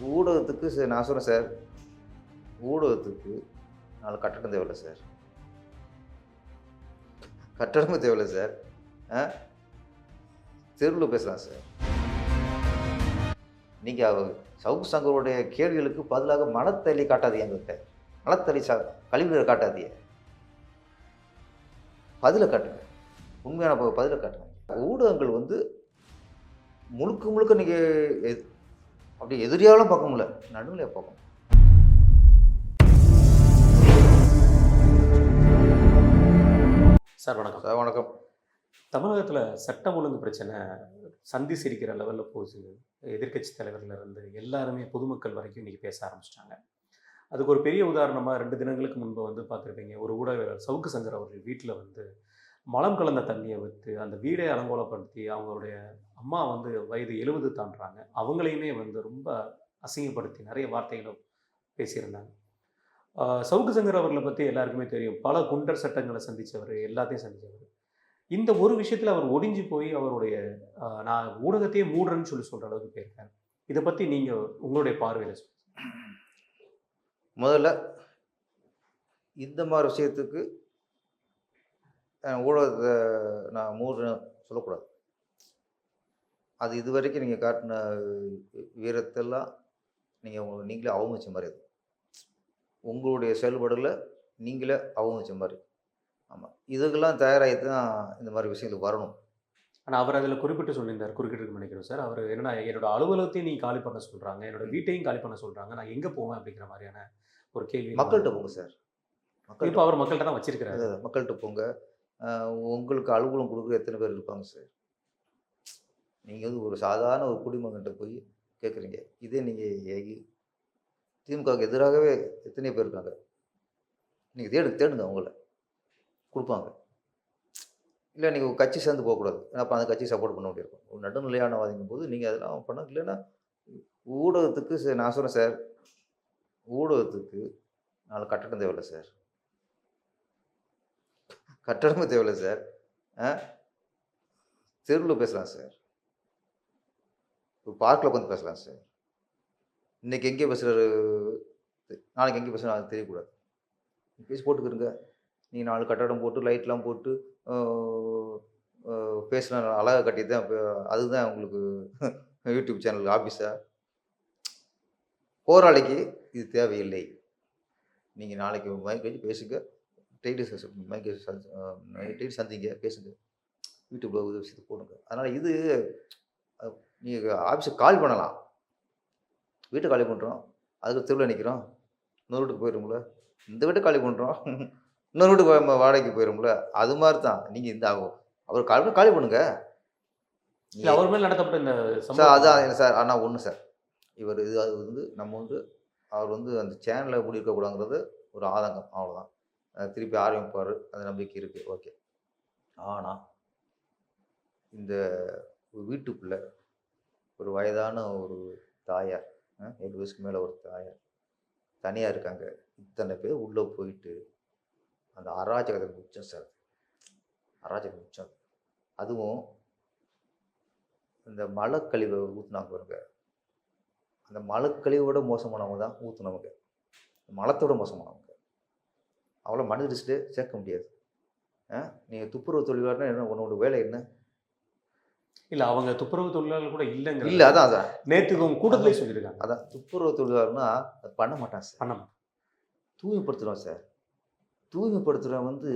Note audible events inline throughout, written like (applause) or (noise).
ஊடகத்துக்கு sir நான் சொல்கிறேன் sir. ஊடகத்துக்கு நாலு கட்டடம் தேவையில்லை சார். கட்டடமும் தேவையில்லை சார். ஆ? தெருவில் பேசலாம் சார். நீங்கள் சவுக்கு சங்கருடைய கேள்விகளுக்கு பதிலாக மனத்தள்ளி காட்டாதீங்க எங்கள்கிட்ட. மனத்தள்ளி சா கழிவுகளை காட்டாதீங்க. பதிலை காட்டுங்க. உண்மையான ப- பதிலை காட்டுங்க. ஊடகங்கள் வந்து முழுக்க முழுக்க நீங்கள் அப்படி எதிரியாலும் பார்க்க முடியல நடுவில் பார்க்கணும் சார் வணக்கம். சார் வணக்கம். தமிழகத்தில் சட்டம் ஒழுங்கு பிரச்சனை சந்தி சிரிக்கிற லெவலில் போகுது. எதிர்க்கட்சி தலைவர்ல இருந்து எல்லாருமே பொதுமக்கள் வரைக்கும் இன்றைக்கி பேச ஆரம்பிச்சிட்டாங்க. அதுக்கு ஒரு பெரிய உதாரணமாக ரெண்டு தினங்களுக்கு முன்பு வந்து பார்த்துருப்பீங்க ஒரு ஊடகவியலாளர் சவுக்கு சங்கர் அவர்கள் வீட்டில் வந்து மலம் கலந்த தண்ணியை விட்டு அந்த வீடை அலங்கோலப்படுத்தி அவங்களுடைய அம்மா வந்து வயது எழுபது தாண்டுறாங்க. அவங்களையுமே வந்து ரொம்ப அசிங்கப்படுத்தி நிறைய வார்த்தைகளும் பேசியிருந்தாங்க. சவுக்கு சங்கர் அவர்களை பற்றி எல்லாருக்குமே தெரியும். பல குண்டர் சட்டங்களை சந்தித்தவர் எல்லாத்தையும் சந்தித்தவர் இந்த ஒரு விஷயத்தில் அவர் ஒடிஞ்சு போய் அவருடைய நான் ஊடகத்தையே மூடுறேன்னு சொல்லி சொல்கிற அளவுக்கு போயிருக்காரு. இதை பற்றி நீங்கள் உங்களுடைய பார்வையில் சொல்லுங்க. முதல்ல இந்த மாதிரி விஷயத்துக்கு ஊடகத்தை நான் மூடுறேன் சொல்லக்கூடாது. அது இது வரைக்கும் நீங்கள் காட்டின வீரத்தெல்லாம் நீங்கள் நீங்களே அவமதிச்ச மாதிரி அது. உங்களுடைய செயல்பாடுகளை நீங்களே அவமதிச்ச மாதிரி. ஆமாம் இதுக்கெல்லாம் தயாராகி தான் இந்த மாதிரி விஷயங்களுக்கு வரணும். ஆனால் அவர் அதில் குறிப்பிட்டு சொல்லியிருந்தார் குறுக்கிட்டு நினைக்கிறோம் சார். அவர் என்னன்னா என்னோட அலுவலகத்தையும் நீ காலி பண்ண சொல்கிறாங்க என்னோட வீட்டையும் காலி பண்ண சொல்கிறாங்க நான் எங்கே போவேன் அப்படிங்கிற மாதிரியான ஒரு கேள்வி மக்கள்கிட்ட போங்க சார். இப்போ மக்கள்கிட்ட அவர் மக்கள்கிட்ட தான் வச்சிருக்கிறாரு. மக்கள்கிட்ட போங்க. உங்களுக்கு அலுவலகம் கொடுக்குற எத்தனை பேர் இருப்பாங்க சார்? நீங்கள் வந்து ஒரு சாதாரண ஒரு குடிமகன்கிட்ட போய் கேட்குறீங்க இதே நீங்கள் திமுகவுக்கு எதிராகவே எத்தனை பேர் இருக்காங்க. நீங்கள் தேடு தேடுங்க அவங்கள. கொடுப்பாங்க. இல்லை நீங்கள் ஒரு கட்சி சேர்ந்து போகக்கூடாது. ஏன்னா அப்போ அந்த கட்சி சப்போர்ட் பண்ண வேண்டியிருக்கும். ஒரு நடுநிலையானவாதிங்கும் போது நீங்கள் அதெல்லாம் பண்ண இல்லைன்னா ஊடகத்துக்கு சார் நான் சொல்கிறேன் சார். ஊடகத்துக்கு நாலு கட்டடம் தேவையில்லை சார். கட்டடமும் தேவையில்லை சார். ஆ? தெருவில் பேசலாம் சார். இப்போ பார்க்கில் உட்காந்து பேசலாம் சார். இன்னைக்கு எங்கே பேசுகிறாரு நாளைக்கு எங்கே பேசுகிறாரு அது தெரியக்கூடாது. பேசி போட்டுக்கிறங்க நீங்கள் நாலு கட்டடம் போட்டு லைட்லாம் போட்டு பேசின அழகாக கட்டி தான் அதுதான் உங்களுக்கு (laughs) யூடியூப் சேனல் ஆஃபீஸாக போராளிக்கு இது தேவையில்லை. நீங்கள் நாளைக்கு மைக் வச்சு பேசுங்க. டெய்லி மைக் டெய்லி சந்திங்க பேசுங்க. யூடியூப்பில் உதவி செய்து போடுங்க. அதனால் இது நீங்கள் ஆஃபீஸுக்கு கால் பண்ணலாம். வீட்டை காலி பண்ணுறோம் அதுக்கு தெருவில் நிற்கிறோம் இன்னொரு வீட்டுக்கு போயிடும்ல இந்த வீட்டை காலி பண்ணுறோம் இன்னொரு வீட்டுக்கு வாடகைக்கு போயிடும்ல அது மாதிரி தான் நீங்கள் இந்த ஆகும். அவர் கால் பண்ணி காலி பண்ணுங்க. இல்லை அவர் மேல் நடத்தப்பட்ட இந்த சார் அதான் இல்லை சார். ஆனால் ஒன்று சார். இவர் இது அது வந்து நம்ம வந்து அவர் வந்து அந்த சேனலை மூடி இருக்கக்கூடாங்கிறது ஒரு ஆதங்கம். அவ்வளோதான் திருப்பி ஆரம்பிப்பார். அந்த நம்பிக்கை இருக்குது ஓகே. ஆனால் இந்த வீட்டுக்குள்ளே ஒரு வயதான ஒரு தாயார் ஏழு வயசுக்கு மேலே ஒரு தாயார். தனியாக இருக்காங்க. இத்தனை பேர் உள்ளே போயிட்டு அந்த அராஜகத்தை உச்சம் சார். அராஜகம் உச்சம் அதுவும் இந்த மலக்கழிவை ஊற்றுனாங்க பாருங்க. அந்த மலக்கழிவோட மோசமானவங்க தான் ஊற்றுனவங்க மலத்தோட மோசமானவங்க. அவ்வளோ மனித சேர்க்க முடியாது. நீங்கள் துப்புரவு தொழிலாளர்னா என்ன உன்னோட வேலை என்ன? இல்லை அவங்க துப்புரவு தொழிலாளர் கூட இல்லைங்கிற இல்லை அதான் அதான். உங்க கூட்டத்திலே சொல்லியிருக்காங்க. அதான் துப்புரவு தொழிலாளர்னா அது பண்ண மாட்டான் சார். பண்ண மாட்டோம் தூய்மைப்படுத்துகிறோம் சார். தூய்மைப்படுத்துகிறவன் வந்து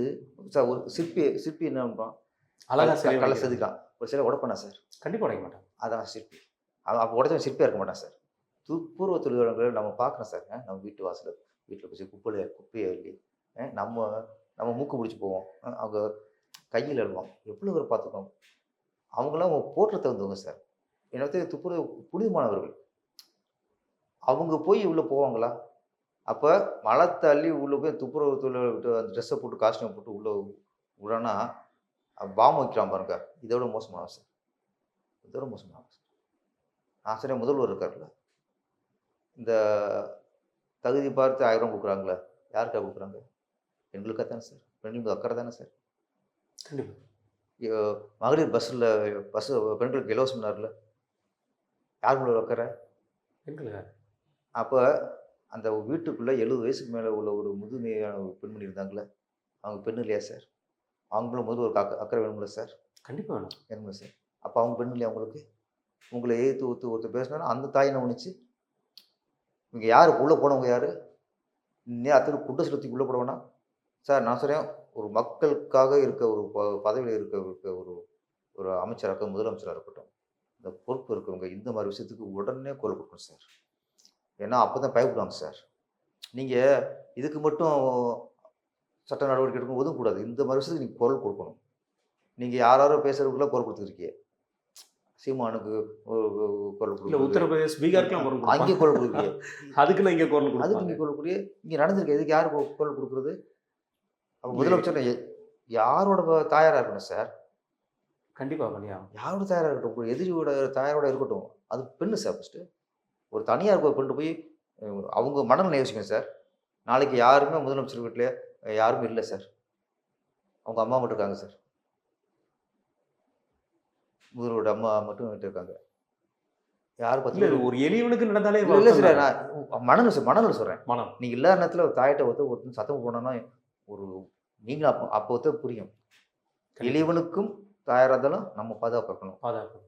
சார் ஒரு சிற்பி சிற்பி என்ன பண்ணுறான் அழகா சிலை கலை. செதுக்கான் ஒரு சிலை உடப்பானா சார். கண்டிப்பா உடைக்க மாட்டாங்க அதான் சிற்பி. அவன் அப்போ உடச்சவன் சிற்பியாக இருக்க மாட்டான் சார். துப்புரவு தொழிலாளர்களை நம்ம பார்க்குறோம் சார். நம்ம வீட்டு வாசல் வீட்டில் போய் குப்பையை குப்பையை அஹ் நம்ம நம்ம மூக்கு பிடிச்சி போவோம். அவங்க கையில் எழுவோம் எவ்வளோ பேர் பார்த்துக்கோம் அவங்களாம் போற்ற தகுந்தவங்க சார் என்னத்தை துப்புரவு புனிதமானவர்கள். அவங்க போய் உள்ளே போவாங்களா? அப்போ மழை தள்ளி உள்ளே போய் துப்புரவு தொழில் விட்டு அந்த ட்ரெஸ்ஸை போட்டு காஸ்டியூம் போட்டு உள்ளே உள்ளனா பாம் வைக்கிறான் பாருங்க. இதோட மோசமான சார் இதோட மோசமான சார் ஆசிரியர் முதல்வர் இருக்கார்ல இந்த தகுதி பார்த்து ஆயிரம் கொடுக்குறாங்களே யாருக்காக கொடுக்குறாங்க? எங்களுக்காக தானே சார் பெண்களுக்கு அக்கறை தானே சார் கண்டிப்பாக மகளிர் பஸ்ஸில் பஸ் பெண்களுக்கு இலவசம்னார்ல யார் மேலே அக்கறை பெண்களுக்கு அப்போ அந்த வீட்டுக்குள்ளே எழுபது வயசுக்கு மேலே உள்ள ஒரு முதுமையான ஒரு பெண்மணி இருந்தாங்களே அவங்க பெண்ணு இல்லையா சார் அவங்களும் முதல் ஒரு அக்க அக்கறை வேணுங்களா சார் கண்டிப்பாக வேணும். வேணுங்களா சார் அப்போ அவங்க பெண்ணு இல்லையா அவங்களுக்கு உங்களை எதிர்த்து ஒருத்தர் ஒருத்தர் பேசினா அந்த தாய் என்ன பண்ணுச்சு? இவங்க யார்? உள்ளே போனவங்க யார்? நேரத்தில் குண்டை செலுத்தி உள்ளே சார் நான் சொல்கிறேன் ஒரு மக்களுக்காக இருக்க ஒரு ப பதவியில் இருக்க இருக்க ஒரு ஒரு அமைச்சராக முதலமைச்சராக இருக்கட்டும். இந்த பொறுப்பு இருக்கவங்க இந்த மாதிரி விஷயத்துக்கு உடனே குரல் கொடுக்கணும் சார். ஏன்னா அப்போ தான் பயப்படுவாங்க சார். நீங்கள் இதுக்கு மட்டும் சட்ட நடவடிக்கை எடுக்கணும் ஒதுங்கக்கூடாது இந்த மாதிரி விஷயத்துக்கு நீங்கள் குரல் கொடுக்கணும். நீங்கள் யாராரோ பேசுறதுக்குள்ள குரல் கொடுத்துருக்கீங்க. சீமானுக்கு குரல் கொடுக்குறது. உத்தரப்பிரதேஷ் பீகாருக்குலாம் குரல் அங்கே குரல் கொடுக்குறீங்க. அதுக்கு நான் இங்கே குரல் அதுக்கு கொடுப்பாங்க நீங்கள் குரல் கொடுக்குறீங்க. இங்கே நடந்திருக்கு. இதுக்கு யார் குரல் கொடுக்குறது? அப்போ முதலமைச்சர் யாரோட ப- தாயாரா இருக்கணும் சார் கண்டிப்பாக பண்ணியா யாரோட தாயாரா இருக்கட்டும்? ஒரு எதிரியோட தாயாரோட இருக்கட்டும். அது பெண்ணு சார் ஃபஸ்ட்டு ஒரு தனியார் ஒரு பெண்ணு போய் அவங்க மனநிலை யோசிக்கணும் சார் நாளைக்கு யாருமே முதலமைச்சர் வீட்டில் யாருமே இல்லை சார் அவங்க அம்மா மட்டும் இருக்காங்க சார் முதல்வரோட அம்மா மட்டும் இருக்காங்க. யார் இது ஒரு எளியவனுக்கு நடந்தாலே இல்லை சார். நான் மனநிலை சார் மனநிலை சொல்கிறேன் மனம். நீங்கள் இல்லாத நேரத்தில் ஒரு தாயிட்ட ஒருத்தர் ஒருத்தர் சத்தம் போனோன்னா ஒரு நீங்களும் அப்போ அப்போ ஒருத்தர் புரியும். எளியவனுக்கும் தாயாராக இருந்தாலும் நம்ம பாதுகாக்கணும்.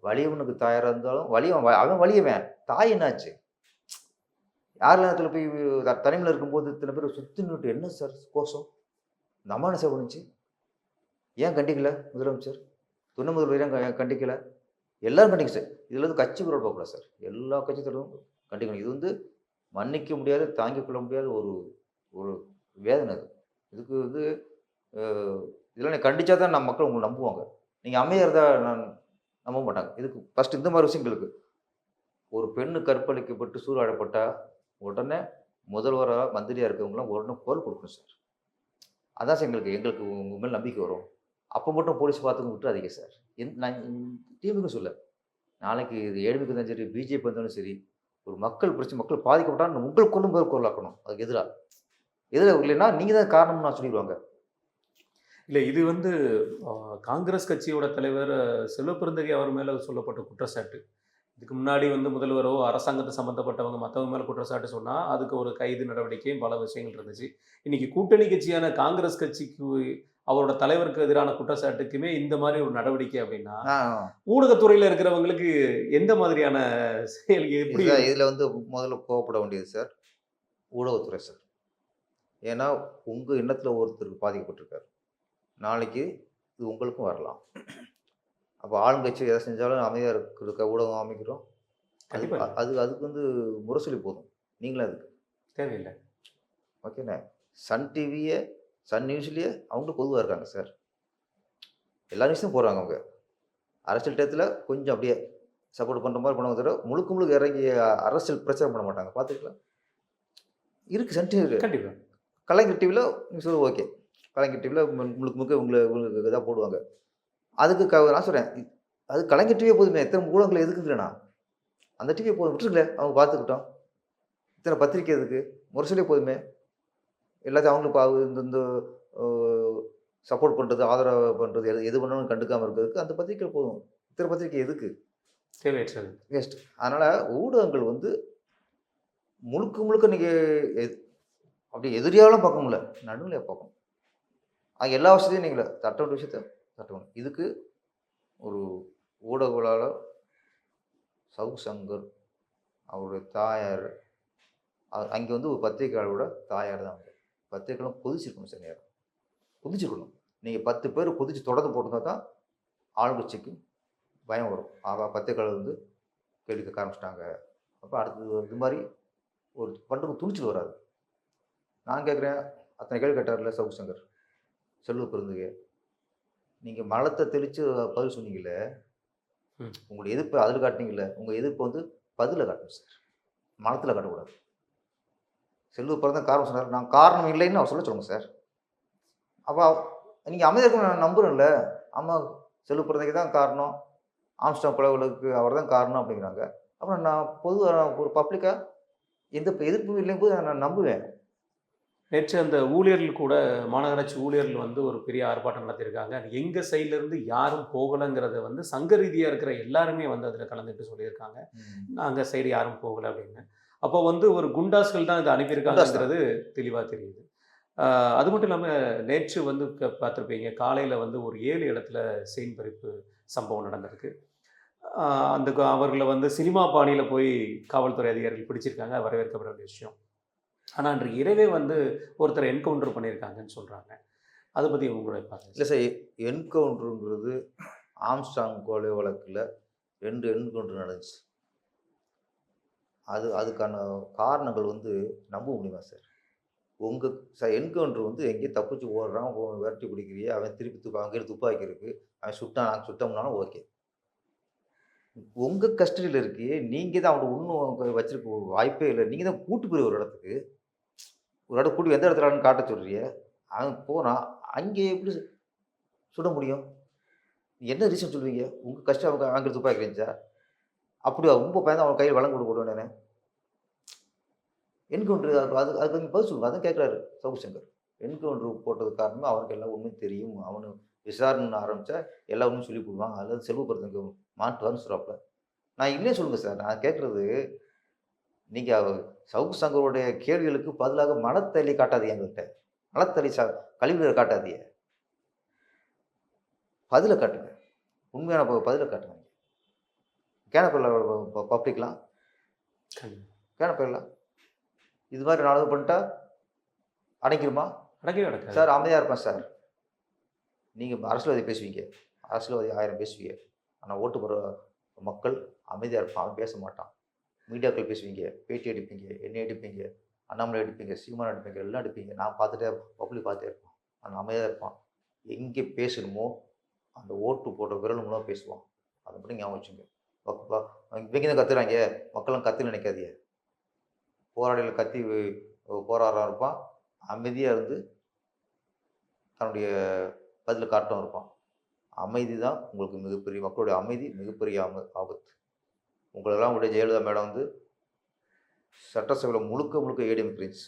வலியவனுக்கு தாயாராக இருந்தாலும் வலியவன் அவன் வலியவன் தாய் என்னாச்சு? யார் நேரத்தில் போய் தனிமையில் இருக்கும்போது இத்தனை பேர் சுற்றி நின்றுட்டு என்ன சார் கோஷம்? இந்த அம்மா என்ன சார் பண்ணுச்சு? ஏன் கண்டிக்கல முதலமைச்சர்? துணை முதல்வர் ஏன் கண்டிக்கல? எல்லாரும் கண்டிக்க சார். இதில் வந்து கட்சி குரல் பார்க்கக்கூடாது சார். எல்லா கட்சி தலைவரும் கண்டிக்கணும். இது வந்து மன்னிக்க முடியாத தாங்கிக் கொள்ள முடியாத ஒரு ஒரு வேதனை அது. இதுக்கு வந்து இதெல்லாம் நீ கண்டிச்சா தான் நம்ம மக்கள் உங்களை நம்புவாங்க. நீங்கள் அமைதியாக இருந்தால் நான் நம்ப மாட்டாங்க. இதுக்கு ஃபஸ்ட் இந்த மாதிரி விஷயங்களுக்கு ஒரு பெண்ணு கற்பழிக்கப்பட்டு சூறாடப்பட்டால் உடனே முதல்வராக மந்திரியாக இருக்கவங்களாம் உடனே குரல் கொடுக்கணும் சார். அதான் சார் எங்களுக்கு எங்களுக்கு உங்கள் மேல் நம்பிக்கை வரும். அப்போ மட்டும் போலீஸ் பார்த்துக்க விட்டுறாதீங்க சார். என் நான் டீமுக்கு சொல்ல. நாளைக்கு இது ஏழ்மைக்கு இருந்தாலும் சரி பிஜேபி வந்தாலும் சரி ஒரு மக்கள் பிரச்சனை மக்கள் பாதிக்கப்பட்டால் உங்கள் கொள்ளும் பேர் குரலாக்கணும். அதுக்கு எதிராக எதிராக இல்லைன்னா நீங்கள் தான் காரணம்னு நான் சொல்லிடுவாங்க. இல்லை இது வந்து காங்கிரஸ் கட்சியோட தலைவர் செல்வப்பெருந்தகை அவர் மேலே சொல்லப்பட்ட குற்றச்சாட்டு. இதுக்கு முன்னாடி வந்து முதல்வரோ அரசாங்கத்தை சம்மந்தப்பட்டவங்க மற்றவங்க மேலே குற்றச்சாட்டு சொன்னால் அதுக்கு ஒரு கைது நடவடிக்கையும் பல விஷயங்கள் இருந்துச்சு. இன்னைக்கு கூட்டணி கட்சியான காங்கிரஸ் கட்சிக்கு அவரோட தலைவருக்கு எதிரான குற்றச்சாட்டுக்குமே இந்த மாதிரி ஒரு நடவடிக்கை அப்படின்னா ஊடகத்துறையில் இருக்கிறவங்களுக்கு எந்த மாதிரியான செயல் எப்படி இதில் வந்து முதல்ல கோவப்பட வேண்டியது சார் ஊடகத்துறை சார். ஏன்னா உங்கள் எண்ணத்தில் ஒருத்தருக்கு பாதிக்கப்பட்டிருக்காரு. நாளைக்கு இது உங்களுக்கும் வரலாம். அப்போ ஆளுங்கட்சி எதை செஞ்சாலும் அமைதியாக இருக்க ஊடகம் அமைக்கிறோம். அது கண்டிப்பா. அது அதுக்கு வந்து முரசொலி போதும். நீங்களும் அதுக்கு. தேவையில்லை. ஓகேண்ணே சன் டிவியே சன் நியூஸ்லேயே அவங்களும் பொதுவாக இருக்காங்க சார். எல்லா நியூஸும் போடுறாங்க அவங்க. அரசியல் டயத்தில் கொஞ்சம் அப்படியே சப்போர்ட் பண்ணுற மாதிரி பண்ணுவாங்க தவிர முழுக்க முழுக்க இறங்கி அரசியல் பிரச்சாரம் பண்ண மாட்டாங்க. பார்த்துக்கலாம் இருக்குது சன் டிவி கண்டிப்பா. கலைஞர் டிவியில் சொல்லுங்க ஓகே கலைஞர் டிவியில் முழுக்க முழுக்க உங்களை உங்களுக்கு இதாக போடுவாங்க. அதுக்கு க நான் சொல்கிறேன் அது கலைஞர் டிவியே போதுமே எத்தனை ஊடகங்கள் எதுக்குங்களேண்ணா அந்த டிவியை போதும் விட்டுருங்களேன் அவங்க பார்த்துக்கிட்டோம். இத்தனை பத்திரிக்கை எதுக்கு முரசொலியே போதுமே. எல்லாத்தையும் அவங்களுக்கு இந்த இந்த சப்போர்ட் பண்ணுறது ஆதரவு பண்ணுறது எது எது பண்ணாலும் கண்டுக்காமல் இருக்கிறதுக்கு அந்த பத்திரிக்கை போதும். இத்தனை பத்திரிக்கை எதுக்கு? தேவையற்றது. வேஸ்ட் அதனால் ஊடகங்கள் வந்து முழுக்க முழுக்க நீங்கள் அப்படி எதிரியாலும் பார்க்க முடியல. நடுவில் பார்க்கணும் அது எல்லா விஷயத்தையும் நீங்கள் தட்ட வேண்டிய விஷயத்த தட்டணும் இதுக்கு ஒரு ஊடகங்களால் சவு சங்கர் அவருடைய தாயார் அங்கே வந்து ஒரு பத்திரிகையாளரோட தாயார் தான் வந்து பத்திரிக்கைலாம் கொதிச்சிருக்கணும் சார் நேரம். கொதிச்சிருக்கணும். நீங்கள் பத்து பேர் கொதிச்சு தொடர்ந்து போட்டிருந்தா தான் ஆளுங்கட்சிக்கு பயம் வரும். ஆகா பத்திரிகையாளர் வந்து கேள்வி கேட்க ஆரம்பிச்சிட்டாங்க. அப்போ அடுத்தது இது மாதிரி ஒரு பண்ணுறதுக்கு துணிச்சல் வராது. நான் கேட்குறேன் அத்தனை கேள்வி கேட்டார்ல சவுக்கு சங்கர். செல்வ பெருந்துக. நீங்கள் மலத்தை தெளித்து பதில் சொன்னீங்கல்ல ம். உங்களுடைய எதிர்ப்பை அதில் காட்டினீங்கல்ல உங்கள் எதிர்ப்பை வந்து பதிலில் காட்டணும் சார். மலத்தில் காட்டக்கூடாது. செல்வ பிறந்த காரணம் சொன்னார். நான் காரணம் இல்லைன்னு அவர் சொல்ல சொல்லுங்க சார். அப்போ நீங்கள் அமைதியாக நான் நம்புறேன்ல. ஆமாம் செல்வ பிறந்தைக்கு தான் காரணம். ஆம்ஸ்டாங் கொலைகளுக்கு அவர் தான் காரணம் அப்படிங்கிறாங்க. அப்புறம் நான் பொதுவாக ஒரு பப்ளிக்காக எந்த எதிர்ப்பும் இல்லைங்கும் போது நான் நம்புவேன். நேற்று அந்த ஊழியர்கள் கூட மாநகராட்சி ஊழியர்கள் வந்து ஒரு பெரிய ஆர்ப்பாட்டம் நடத்தியிருக்காங்க. எங்கள் சைட்லேருந்து யாரும் போகலைங்கிறத வந்து சங்க ரீதியாக இருக்கிற எல்லாருமே வந்து அதில் கலந்துட்டு சொல்லியிருக்காங்க. நாங்கள் சைடு யாரும் போகலை அப்படின்னு. அப்போ வந்து ஒரு குண்டாஸ்கள் தான் இதை அனுப்பியிருக்காங்கிறது தெளிவாக தெரியுது. அது மட்டும் இல்லாமல் நேற்று வந்து பார்த்திருப்பீங்க காலையில் வந்து ஒரு ஏழு இடத்துல செயின் பறிப்பு சம்பவம் நடந்திருக்கு. அந்த அவர்களை வந்து சினிமா பாணியில் போய் காவல்துறை அதிகாரிகள் பிடிச்சிருக்காங்க வரவேற்கப்பட வேண்டிய விஷயம். ஆனால் அன்று இரவே வந்து ஒருத்தர் என்கவுண்டர் பண்ணியிருக்காங்கன்னு சொல்கிறாங்க அதை பற்றி உங்களுடைய பார்த்து இல்லை சார் என்கவுண்டருங்கிறது ஆம்ஸ்டாங் கொலை வழக்கில் ரெண்டு என்கவுண்டர் நடந்துச்சு. அது அதுக்கான காரணங்கள் வந்து நம்ப முடியுமா சார்? உங்கள் சார் என்கவுண்டர் வந்து எங்கேயும் தப்பிச்சு ஓடுறான் விரட்டி பிடிக்கிறியே அவன் திருப்பி துப்பா அங்கே துப்பாக்கி இருக்கு அவன் சுட்டான் நாங்கள் சுட்டோம்னாலும் ஓகே. உங்கள் கஸ்டடியில் இருக்கு நீங்கள் தான் அவனை ஒன்றும் வச்சிருக்க வாய்ப்பே இல்லை. நீங்கள் தான் கூட்டு போய் ஒரு இடத்துக்கு ஒரு இடம் கூட்டி எந்த இடத்துல காட்ட சொல்கிறிய அங்கே போனால் அங்கே எப்படி சுட முடியும்? என்ன ரீசன் சொல்லுவீங்க? உங்கள் கஷ்டம் அவங்க அங்கே துப்பாக்கி இருந்துச்சா அப்படி ரொம்ப பயந்து அவன் கையில் வளம் கொடுக்க விடுவேன் நான். என்கவுண்டர் அது அது அதுக்கு நீங்கள் பதில் சொல்லுங்க அதான் கேட்குறாரு சவுக்கு சங்கர் என்கவுண்டர் போட்டது காரணமாக அவனுக்கு எல்லா உண்மையும் தெரியும். அவனு விசாரணை ஆரம்பித்தா எல்லா உண்மையும் சொல்லி போடுவான் அல்லது செல்வப்படுத்துங்க மாட்டுவான்னு சொல்கிறாப்புல நான் இல்லையே சொல்லுங்கள் சார். நான் கேட்குறது நீங்கள் சவுக்கு சங்கருடைய கேள்விகளுக்கு பதிலாக மனத்தள்ளி காட்டாதீங்க எங்கள்கிட்ட. மனத்தள்ளி ச கழிவுகளை காட்டாதீங்க பதிலை காட்டுங்க. உண்மையான பதிலை காட்டுங்க. கேனப்பில் பப்ளிக்லாம்? கேனப்பில்லாம் இது மாதிரி நாலு பண்ணிட்டா அடைக்கிருமா அடக்கவே அடக்காது. சார் அமைதியாக இருப்பேன் சார். நீங்கள் அரசியல்வாதி பேசுவீங்க. அரசியல்வாதி ஆயிரம் பேசுவீங்க. ஆனால் ஓட்டு போகிற மக்கள் அமைதியாக இருப்பான். அவன் பேச மாட்டான். மீடியாக்கள் பேசுவீங்க பேட்டி எடுப்பீங்க என்னை எடுப்பீங்க அண்ணாமலை எடுப்பீங்க சீமான் எடுப்பீங்க எல்லாம் எடுப்பீங்க நான் பார்த்துட்டே பப்ளிக் பார்த்துட்டே இருப்பான். அவன் அமைதியாக இருப்பான். எங்கே பேசணுமோ அந்த ஓட்டு போட்ட விரல் மூலம் பேசுவான். அதை மட்டும் ஞாபகம் வச்சுங்க. இவங்க தான் கத்துறாங்க. மக்களும் கத்து நினைக்காதீங்க. போராடியில் கத்தி போராடுறான் இருப்பான். அமைதியாக இருந்து தன்னுடைய பதில் காட்டும் இருப்பான். அமைதி தான் உங்களுக்கு மிகப்பெரிய மக்களுடைய அமைதி மிகப்பெரிய ஆபத்து. உங்களெல்லாம் உடைய ஜெயலலிதா மேடம் வந்து சட்டசபையில் முழுக்க முழுக்க ஏடிஎம் பிரின்ஸ்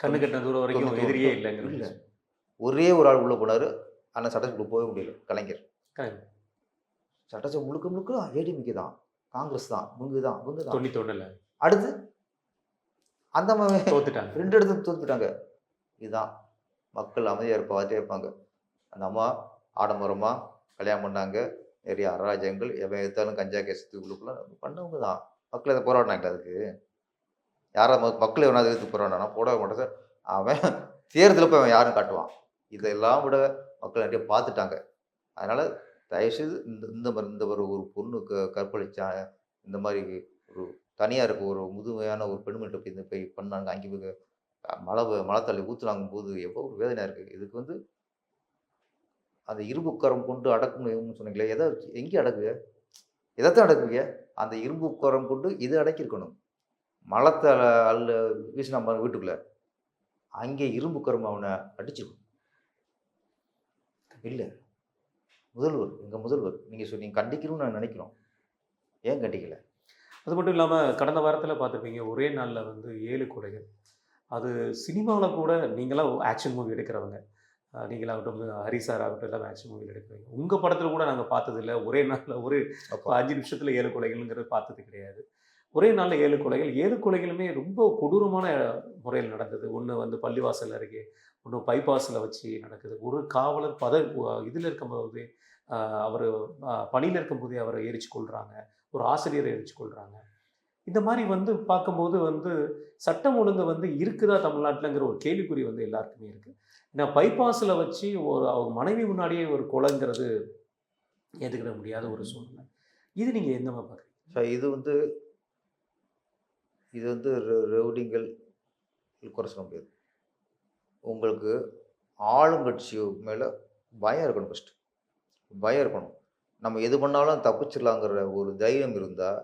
கண்ணு கட்டின தூரம் வரைக்கும் எதிரியே இல்ல. ஒரே ஒரு ஆள் உள்ளே போனார் ஆனால் சட்டசபைக்குள்ள போகவே முடியல கலைஞர். சட்டசபை முழுக்க முழுக்க ஏடிஎம்கே தான். காங்கிரஸ் தான் இவங்க தான் இவங்க தான். ஒண்ணுல அடுத்து அந்த மாதிரி தோத்துட்டாங்க. ரெண்டு இடத்துல தோத்துட்டாங்க. இதுதான். மக்கள் அமைதியாக இருப்பா பார்த்துட்டே இருப்பாங்க. அந்த அம்மா ஆடம்பரமாக கல்யாணம் பண்ணாங்க. நிறைய அராஜகங்கள் எவன் எடுத்தாலும் கஞ்சா கேஸ் தூக்குள்ள பண்ணவங்க தான். மக்கள் அதை போராடினாங்க அதுக்கு. யாராவது ம- மக்கள் எவனாவது எடுத்து போராடினா போடவே மாட்டேன் சார். அவன் தேர்தலில் போய் அவன் யாரும் காட்டுவான். இதெல்லாம் விட மக்கள் நிறைய பார்த்துட்டாங்க. அதனால் தயவுசெய்து இந்த இந்த மாதிரி இந்த ஒரு ஒரு பொண்ணு க கற்பழிச்சா இந்த மாதிரி ஒரு தனியாக இருக்க ஒரு முதுமையான ஒரு பெண்மணிகிட்ட போய் இந்த போய் பண்ணாங்க. அங்கே போய் மழை வ- மழை தள்ளி ஊற்றுனாங்க போது எவ்வளோ ஒரு வேதனையாக இருக்குது இதுக்கு வந்து அந்த இரும்புக்கரம் கொண்டு அடக்கணும்னு சொன்னீங்களே எதை எங்கே அடக்குங்க எதைத்தான் அடக்குங்க. அந்த இரும்புக்கரம் கொண்டு இதை அடக்கியிருக்கணும். மலத்தை அல்ல வீசினா வீட்டுக்குள்ளே. அங்கே இரும்புக்கரம் அவனை அடிச்சிருக்கணும் இல்லை. முதல்வர் எங்கள் முதல்வர் நீங்கள் சொல்லி நீங்கள் கண்டிக்கணும்னு நான் நினைக்கிறோம். ஏன் கண்டிக்கல? அது மட்டும் இல்லாமல் கடந்த வாரத்தில் பார்த்துருப்பீங்க ஒரே நாளில் வந்து ஏழு கொலைகள். அது சினிமாவில் கூட நீங்களாம் ஆக்ஷன் மூவி எடுக்கிறவங்க. நீங்களாகட்டும் வந்து ஹரிசார் ஆகட்டும் எல்லாம் ஆக்ஷன் மூவியில் எடுக்கிறீங்க. உங்கள் படத்தில் கூட நாங்கள் பார்த்ததில்ல. ஒரே நாளில் ஒரு அப்போ. அஞ்சு நிமிஷத்தில் ஏழு கொலைகள்ங்கிறது பார்த்தது கிடையாது. ஒரே நாளில் ஏழு கொலைகள் ஏழு கொலைகளுமே ரொம்ப கொடூரமான முறையில் நடந்தது. ஒன்று வந்து பள்ளிவாசல் அருகே ஒன்று பைபாஸில் வச்சு நடக்குது. ஒரு காவலர் பத இதில் இருக்கும்போது அவர் பணியில் இருக்கும்போதே அவரை எரிச்சு கொள்கிறாங்க ஒரு ஆசிரியரை எரிச்சு கொள்கிறாங்க இந்த மாதிரி வந்து பார்க்கும்போது வந்து சட்டம் ஒழுங்கு வந்து இருக்குதா தமிழ்நாட்டிலங்கிற ஒரு கேள்விக்குறி வந்து எல்லாருக்குமே இருக்குது ஏன்னா பைபாஸில் வச்சு ஒரு அவங்க மனைவி முன்னாடியே ஒரு கொலைங்கிறது ஏற்றுக்கிட முடியாத ஒரு சூழ்நிலை. இது நீங்கள் எந்த மாதிரி பார்க்குறீங்க? ஸோ இது வந்து இது வந்து ரவுடிங்கள் குறை சொல்ல முடியாது. உங்களுக்கு ஆளுங்கட்சி மேலே பயம் இருக்கணும் ஃபஸ்ட்டு பயம் இருக்கணும். நம்ம எது பண்ணாலும் தப்பிச்சிடலாங்கிற ஒரு தைரியம் இருந்தால்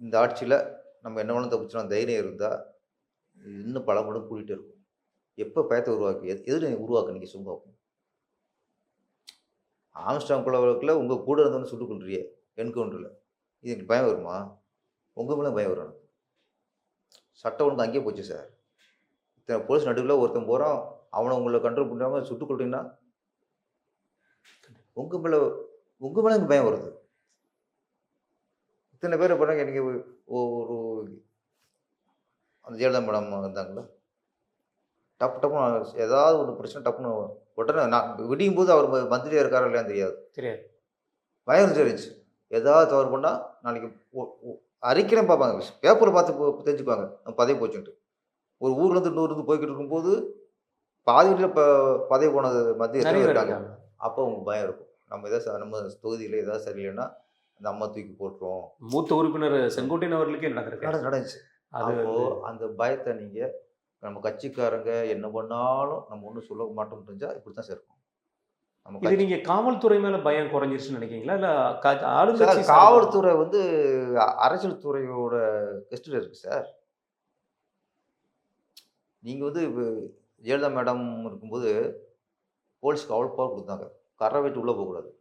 இந்த ஆட்சியில் நம்ம என்ன வேணாலும் தைரியம் இருந்தால் இன்னும் பல மடங்கு கூட்டிகிட்டே இருக்கும். எப்போ பயத்தை உருவாக்கு எது எதில் உருவாக்கு நீங்கள் சும்மாக்கும் பார்ப்போம். ஆம்ஸ்டாங் உங்கள் கூட இருந்தவன்னு சுட்டுக் கொள்றியே என்கவுண்டரில் இது எனக்கு பயம் வருமா? உங்கள் மேலே பயம் வரும் சட்டம் ஒழுங்கு அங்கேயே போச்சு சார். இத்தனை போலீஸ் நடுவில் ஒருத்தன் போகிறான் அவனை உங்களை கண்ட்ரோல் பண்ணாமல் சுட்டு கொள்றீங்கன்னா உங்கள் மேலே உங்கள் மேலே எனக்கு பயம் வருது. இத்தனை பேர் பண்ணாங்க எனக்கு ஒரு அந்த ஜெயலலிதா மேடம் இருந்தாங்களா டப்பு டப்புன்னு ஏதாவது ஒரு பிரச்சனை டப்புன்னு உடனே நான் விடியும் போது அவர் ம- மந்திரியா இருக்காரா இல்லையான்னு தெரியாது. தெரியாது. பயம் தெரிஞ்சு ஏதாவது தவறு பண்ணால் நாளைக்கு அறிக்கையும் பார்ப்பாங்க. பேப்பரை பார்த்து தெரிஞ்சுக்குவாங்க. பதவி போச்சுன்ட்டு. ஒரு ஊர்லேருந்து இன்னொரு இருந்து போய்கிட்டு இருக்கும்போது பாதி வீட்டில் இப்போ பதவி போனது மத்திய இருக்காங்க. அப்போ உங்களுக்கு பயம் இருக்கும். நம்ம ஏதாவது நம்ம தொகுதியில் ஏதாவது சரியில்லைன்னா அந்த அம்மா தூக்கி போட்டுருவோம் மூத்த உறுப்பினர் செங்கோட்டையன் அவர்களுக்கே நடந்திருக்கு? நட- நடந்துச்சு. அப்போ அந்த பயத்தை நீங்க நம்ம கட்சிக்காரங்க என்ன பண்ணாலும் நம்ம ஒன்றும் சொல்ல மாட்டோம் தெரிஞ்சா இப்படி தான் சேர்க்கும் இது நீங்க காவல்துறை மேல பயம் குறைஞ்சிருச்சுன்னு நினைக்கிறீங்களா? இல்ல காவல்துறை வந்து அரசியல் துறையோட கெஸ்டில் இருக்கு சார். நீங்க வந்து ஜெயலலிதா மேடம் இருக்கும்போது போலீஸ்க்கு அவ்வளோ பவர் கொடுத்தாங்க. கரை வெட்டி உள்ளே போகக்கூடாது.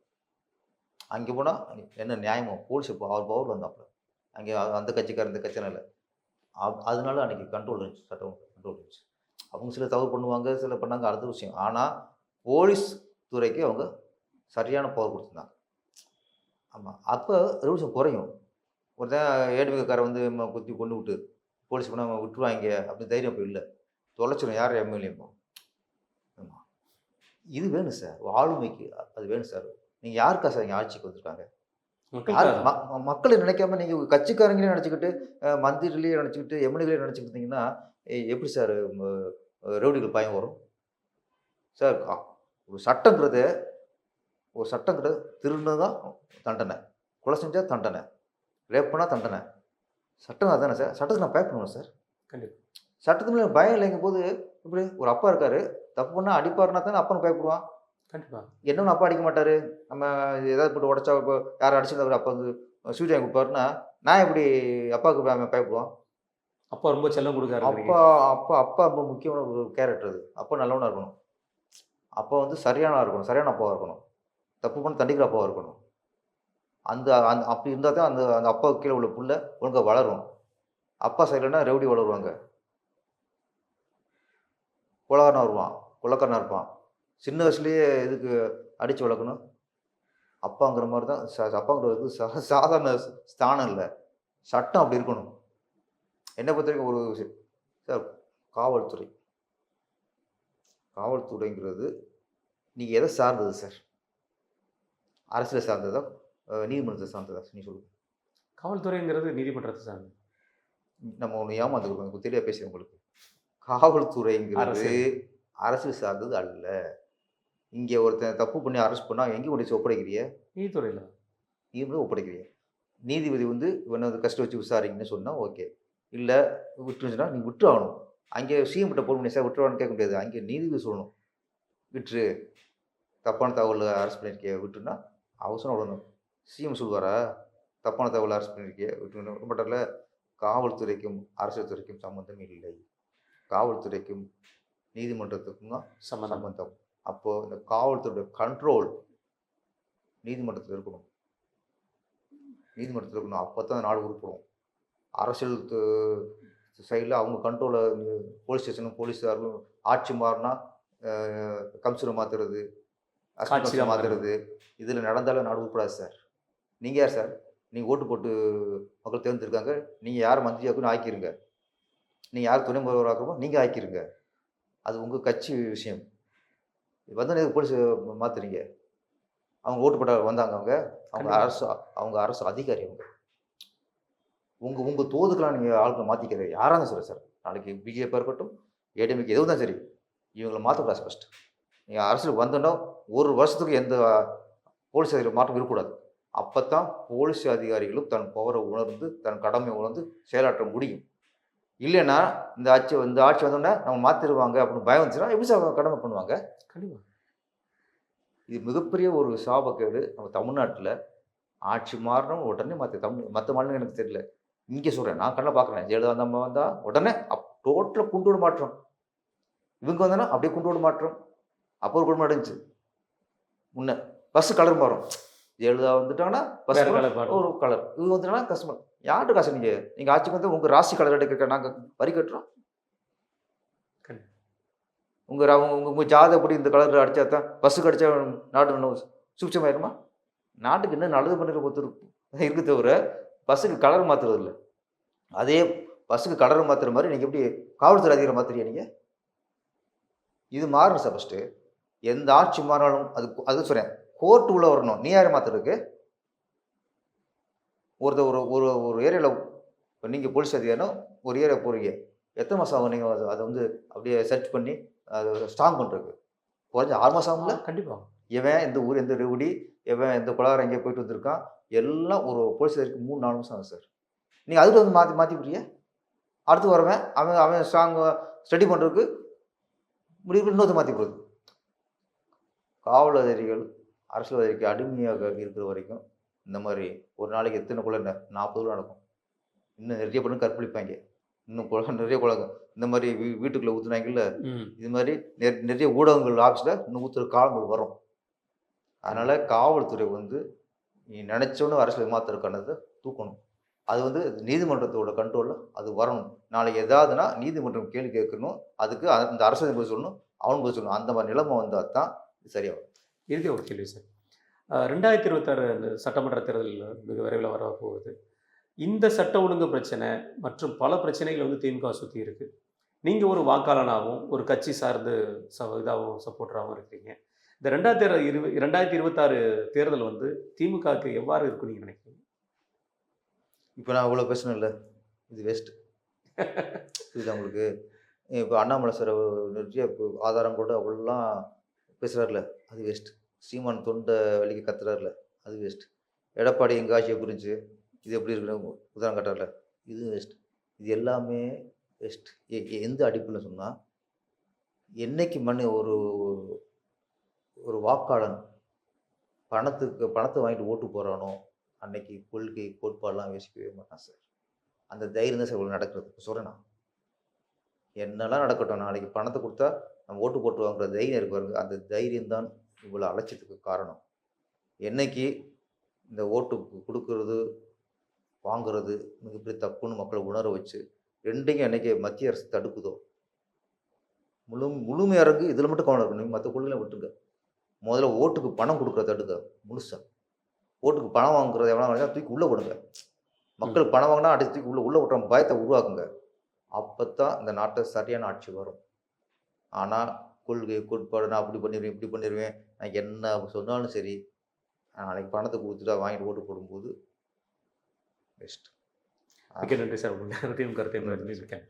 அங்கே போனால் என்ன நியாயமோ போலீஸ் இப்போ அவர் பவர் வந்தாப்புல. அங்கே அந்த கட்சிக்காரர் இந்த கட்சியான இல்லை. அதனால அன்றைக்கி கண்ட்ரோல் இருந்துச்சு சட்டம் கண்ட்ரோல் இருந்துச்சு. அவங்க சில தவறு பண்ணுவாங்க சில பண்ணாங்க அடுத்த விஷயம். ஆனால் போலீஸ் துறைக்கு அவங்க சரியான பவர் கொடுத்துருந்தாங்க. ஆமாம் அப்போ ரெவல்யூஷன் குறையும். ஒருத்தன் ஏடிமிக்காரன் வந்து குத்தி கொண்டு விட்டு போலீஸ் பண்ண விட்டுருவாங்க அப்படி தைரியம் இப்போ இல்லை. தொலைச்சிடும் யார் எம்எல்ஏமோ. ஆமாம் இது வேணும் சார் ஆளுமைக்கு அது வேணும் சார் நீங்கள் யாருக்கா சார் இங்கே ஆட்சிக்கு வந்திருக்காங்க? மக்களை நினைக்காம நீங்கள் கட்சிக்காரங்களே நினச்சிக்கிட்டு மந்திரிலேயே நினச்சிக்கிட்டு எம்எல்ஏ நினச்சிக்கிட்டு இருந்தீங்கன்னா எப்படி சார் ரவுடிகள் பயம் வரும்? சார் ஒரு சட்டங்கிறது ஒரு சட்டங்கிறது திருடுனது தான் தண்டனை. கொலை செஞ்சால் தண்டனை. ரேப் பண்ணால் தண்டனை. சட்டம் அதானே சார்? சட்டத்துக்கு நான் பே பண்ணுவேன் சார். கண்டிப்பா. சட்டத்து மேலே பயம் இல்லைங்கும் போது இப்படி ஒரு அப்பா இருக்காரு தப்பு பண்ணால் அடிப்பாருனா தானே அப்பனுக்கு பயப்படுவான். கண்டிப்பா. என்னன்னு அப்பா அடிக்க மாட்டாரு. நம்ம ஏதாவது போட்டு உடச்சா இப்போ யாரும் அடிச்சிருந்தா அப்பா வந்து வாங்கி கொடுப்பாருன்னா நான் எப்படி அப்பாவுக்கு பய- பயப்படுவான் அப்பா ரொம்ப செல்லம் கொடுக்காரு அப்பா அப்பா அப்பா ரொம்ப முக்கியமான ஒரு கேரக்டர் அது. அப்பா நல்லவனா இருக்கணும். அப்பா வந்து சரியானவா இருக்கணும். சரியான அப்பாவாக இருக்கணும். தப்பு பண்ண தண்டிக்கிற அப்பாவாக இருக்கணும். அந்த அந்த அப்படி இருந்தால் தான் அந்த அந்த அப்பாவுக்கு கீழே உள்ள புள்ள ஒழுங்காக வளரும். அப்பா சரியில்லைன்னா ரவுடி வளருவாங்க. கொலகாரனா வருவான். கொள்ளக்காரனா இருப்பான். சின்ன வயசுலேயே எதுக்கு அடித்து வளர்க்கணும். அப்பாங்கிற மாதிரி தான் அப்பாங்கிறது சா சாதாரண ஸ்தானம் இல்லை. சட்டம் அப்படி இருக்கணும். என்னை பொறுத்த வரைக்கும் ஒரு விஷயம். சார் காவல்துறை. காவல்துறைங்கிறது நீங்கள் எதை சார்ந்தது சார்? அரசியலை சார்ந்ததா? நீதிமன்றத்தை சார்ந்ததா? நீ சொல்லுங்க. காவல்துறைங்கிறது நீதிமன்றத்தை சார்ந்து நம்ம ஒன்று ஏமாந்துருக்கோம். தெரியாது பேசுகிறேன் உங்களுக்கு. காவல்துறைங்கிறது. அரசியல் சார்ந்தது அல்ல. இங்கே ஒருத்தன் தப்பு பண்ணி அரெஸ்ட் பண்ணால் எங்கே கொண்டு ஒப்படைக்கிறிய? நீதித்துறையில நீ வந்து ஒப்படைக்கிறீங்க நீதிபதி வந்து இவனை வந்து கஷ்டம் வச்சு விசாரிங்கன்னு சொன்னால் ஓகே இல்லை விட்டுருந்துச்சுன்னா நீ விட்டு ஆகணும் அங்கே சிஎம் கிட்ட போக முடியாது சார் விட்டுருவான்னு கேட்க முடியாது. அங்கே நீதிபதி சொல்லணும். விட்டுரு. தப்பான தகவல் அரெஸ்ட் பண்ணியிருக்கிய விட்டுருன்னா அவசரம் விடணும். சிஎம் சொல்வாரா? தப்பான தகவல் அரெஸ்ட் பண்ணியிருக்கிய விட்டுருணும் பட்டரில் காவல்துறைக்கும் அரசியல் துறைக்கும் சம்மந்தம் இல்லை. காவல்துறைக்கும் நீதிமன்றத்துக்கும் தான் சம்பந்தம். அப்போது இந்த காவல்துறையோட கண்ட்ரோல் நீதிமன்றத்தில் இருக்கணும். நீதிமன்றத்தில் இருக்கணும். அப்போ தான் நாடு உருப்படும். அரசியல் சைடில் அவங்க கண்ட்ரோலில் போலீஸ் ஸ்டேஷனும் போலீஸாரும் ஆட்சி மாறினா கம்சூரை மாற்றுறது காட்சிகளை மாற்றுறது இதில் நடந்தாலும் நாடு உருப்படாது சார். நீங்கள் யார் சார்? நீங்கள் ஓட்டு போட்டு மக்கள் தேர்ந்தெடுக்காங்க நீங்கள் யார் மந்திரியாக்குன்னு ஆக்கிருங்க. நீங்கள் யார் துணை முதல்வராக்கமோ நீங்கள் ஆக்கிருங்க. அது உங்கள் கட்சி விஷயம். வந்து போலீஸ் மாத்துறீங்க? அவங்க ஓட்டு போட்ட வந்தாங்க அவங்க. அவங்க. அரசு அவங்க அரசு அதிகாரி அவங்க. உங்க உங்க தோதுக்கெல்லாம் நீங்க ஆளுங்களை மாத்திக்கிறது யாரா இருந்தாலும் சரி சார். நாளைக்கு பிஜேபி இருக்கட்டும் ஏடிஎம்கே எதுவும் தான் சரி இவங்களை மாற்றக்கூடாது ஃபர்ஸ்ட் நீங்க அரசியலுக்கு வந்தோன்னா ஒரு வருஷத்துக்கு எந்த போலீஸ் அதிகாரி மாற்றம் இருக்கக்கூடாது. அப்பதான் போலீஸ் அதிகாரிகளும் தன் பவரை உணர்ந்து தன் கடமையை உணர்ந்து செயலாற்ற முடியும். இல்லைன்னா இந்த ஆட்சி இந்த ஆட்சி வந்தோடனே நம்ம மாத்திருவாங்க அப்படின்னு பயம் வந்துச்சுன்னா எப்படி சார் கடமை பண்ணுவாங்க. கண்டிப்பா. இது மிகப்பெரிய ஒரு சாபக்கேடு நம்ம தமிழ்நாட்டில். ஆட்சி மாறணும் உடனே மாற்ற தமிழ் மற்ற மாநிலம் எனக்கு தெரியல. இங்கே சொல்கிறேன் நான் கண்ணை பார்க்குறேன். ஜெயலலிதா அந்த அம்மா வந்தால் உடனே அப் டோட்டலாக குண்டோடு மாற்றம். இவங்க வந்தோன்னா அப்படியே குண்டோடு மாற்றம். அப்போ ஒரு குடும்பம் அடைஞ்சு முன்ன பஸ் கலர் மாறும் ஜெயலலிதா வந்துட்டாங்கன்னா மாறும். ஒரு கலர் இவங்க வந்துட்டாங்கன்னா கஸ்டமர் யார்கிட்ட காசு நீங்கள் நீங்கள் ஆட்சிக்கு வந்து உங்கள் ராசி கலர் எடுக்க நாங்கள் வரி கட்டுறோம். உங்கள் அவங்க உங்கள் உங்கள் ஜாதப்படி இந்த கலர் அடித்தா தான்? பஸ்ஸுக்கு அடித்தா நாடு இன்னும் சுபிச்சமாயிருமா நாட்டுக்கு இன்னும் நல்லது பண்ணுற பொறுத்து இருக்கு. தவிர பஸ்ஸுக்கு கலர் மாற்றுறது இல்லை. அதே பஸ்ஸுக்கு கலர் மாற்றுற மாதிரி நீங்கள் எப்படி காவல்துறை அதிகாரம் மாற்றுறீங்க நீங்கள் இது மாறணும் சார் ஃபஸ்ட்டு எந்த ஆட்சி மாறினாலும் அது அது சொல்கிறேன் கோர்ட்டு உள்ள வரணும். நீ யாரை மாற்றுறதுக்கு ஒருத்தர் ஒரு ஒரு ஒரு ஏரியாவில் இப்போ நீங்கள் போலீஸ் அதிகாரினா ஒரு ஏரியா போகிறீங்க எத்தனை மாதம் ஆகும் நீங்கள் அதை அதை வந்து அப்படியே சர்ச் பண்ணி அதை ஸ்ட்ராங் பண்ணுறதுக்கு குறைஞ்ச ஆறு மாதம் ஆகும்ல? கண்டிப்பா. எவன் எந்த ஊர் எந்த ரெவுடி எவன் எந்த குளாரம் எங்கேயோ போயிட்டு வந்திருக்கான். எல்லாம் ஒரு போலீஸ் அதிகாரிக்கு மூணு நாலு மாதம் ஆகும் சார் நீங்கள் அதுக்கு வந்து மாற்றி மாற்றி விட்றீங்க அடுத்து வரவன் அவன் அவன் ஸ்ட்ராங் ஸ்டடி பண்ணுறதுக்கு முடிவு இன்னொருத்த மாற்றி போடுறது காவல் அதிகாரிகள் அரசியல்வாதிக்கு அடிமையாக இருக்கிற வரைக்கும் இந்த மாதிரி ஒரு நாளைக்கு எத்தனை கொலை நாற்பது கொலை நடக்கும். இன்னும் நிறைய பண்ணி கற்பழிப்பாங்க. இன்னும் கொலை நிறைய கொலை இந்த மாதிரி வீ வீட்டுக்குள்ளே ஊற்றுனாங்கல்ல இது மாதிரி நிறைய ஊடகங்கள் ஆஃபீஸில் இன்னும் ஊற்றுற காலங்கள் வரும். அதனால் காவல்துறை வந்து நீ நினச்சோன்னு அரசியல் மாற்றுறதுக்கானதை தூக்கணும். அது வந்து நீதிமன்றத்தோட கண்ட்ரோலில் அது வரணும். நாளைக்கு எதாவதுன்னா நீதிமன்றம் கேள்வி கேட்கணும். அதுக்கு அந்த அரசு பதில் சொல்லணும் அவன் பதில் சொல்லணும். அந்த மாதிரி நிலைமை வந்தால் தான் இது சரியாக வரும் இறுதி ஒரு கேள்வி சார். ரெண்டாயிரத்தி இருபத்தாறு இந்த சட்டமன்ற தேர்தல் மிக விரைவில் வர போகுது இந்த சட்ட ஒழுங்கு பிரச்சனை மற்றும் பல பிரச்சனைகள் வந்து திமுக சுற்றி இருக்கு. நீங்கள் ஒரு வாக்காளனாகவும் ஒரு கட்சி சார்ந்து ச இதாகவும் சப்போர்ட்டராகவும் இருக்கீங்க. இந்த ரெண்டாயிரத்தி இரு ரெண்டாயிரத்தி இருபத்தாறு தேர்தல் வந்து திமுகவுக்கு எவ்வாறு இருக்கும் நீங்கள் நினைக்கிறீங்க? இப்போ நான் இவ்வளோ பேசணும்ல இது வேஸ்ட் (laughs) புரியுதா உங்களுக்கு? இப்போ அண்ணாமலை சார் நிறைய இப்போ ஆதாரம் கூட அவ்வளோலாம் பேசுகிறார்ல அது வேஸ்ட் சீமான் தொண்டை வலிக்கு கத்துறாருல அது வேஸ்ட் எடப்பாடி எங்கள் ஆட்சியை புரிஞ்சு இது எப்படி இருக்குன்னு உதாரணம் காட்டுறாருல இது வேஸ்ட் இது எல்லாமே வேஸ்ட் எந்த அடிப்பில் சொன்னால் என்னைக்கு மண் ஒரு ஒரு வாக்காளன் பணத்துக்கு பணத்தை வாங்கிட்டு ஓட்டு போகிறானோ அன்னைக்கு கொள்கை கோட்பாடெலாம் யோசிக்கவே மாட்டான் சார். அந்த தைரியம் தான் சார் இவ்வளோ நடக்கிறது. சொல்கிறேன் நான். என்னெல்லாம் நடக்கட்டும் நாளைக்கு பணத்தை கொடுத்தா நம்ம ஓட்டு போட்டு வாங்குற தைரியம் இருக்கு அந்த தைரியம் தான் இவ்வளோ அலட்சியத்துக்கு காரணம். என்னைக்கு இந்த ஓட்டு கொடுக்கறது வாங்குறது மிகப்பெரிய தப்புன்னு மக்களை உணர வச்சு ரெண்டையும் என்னைக்கு மத்திய அரசு தடுக்குதோ? முழு முழுமையாக இருக்கு. இதில் மட்டும் கவனம் இருக்கணும் மற்ற கொள்கையில விட்டுங்க முதல்ல ஓட்டுக்கு பணம் கொடுக்குறத தடுக்க முழுசா. ஓட்டுக்கு பணம் வாங்குறது எவ்வளோ வாங்கினா தூக்கி உள்ளே விடுங்க மக்கள் பணம் வாங்கினா அடுத்த தூக்கி உள்ளே உள்ளே விட்ற பயத்தை உருவாக்குங்க. அப்போ தான் இந்த நாட்டை சரியான ஆட்சி வரும். ஆனால் கொள்கை கோட்பாடு நான் அப்படி பண்ணிடுவேன் இப்படி பண்ணிடுவேன் நான் என்ன சொன்னாலும் சரி நாளைக்கு பணத்தை கொடுத்துட்டு அதை வாங்கிட்டு ஓட்டு போடும்போது பெஸ்ட் ஓகே நன்றி சார். உங்கள் நேரத்தையும் கருத்தையும் தெரிவிச்சிருக்கேன்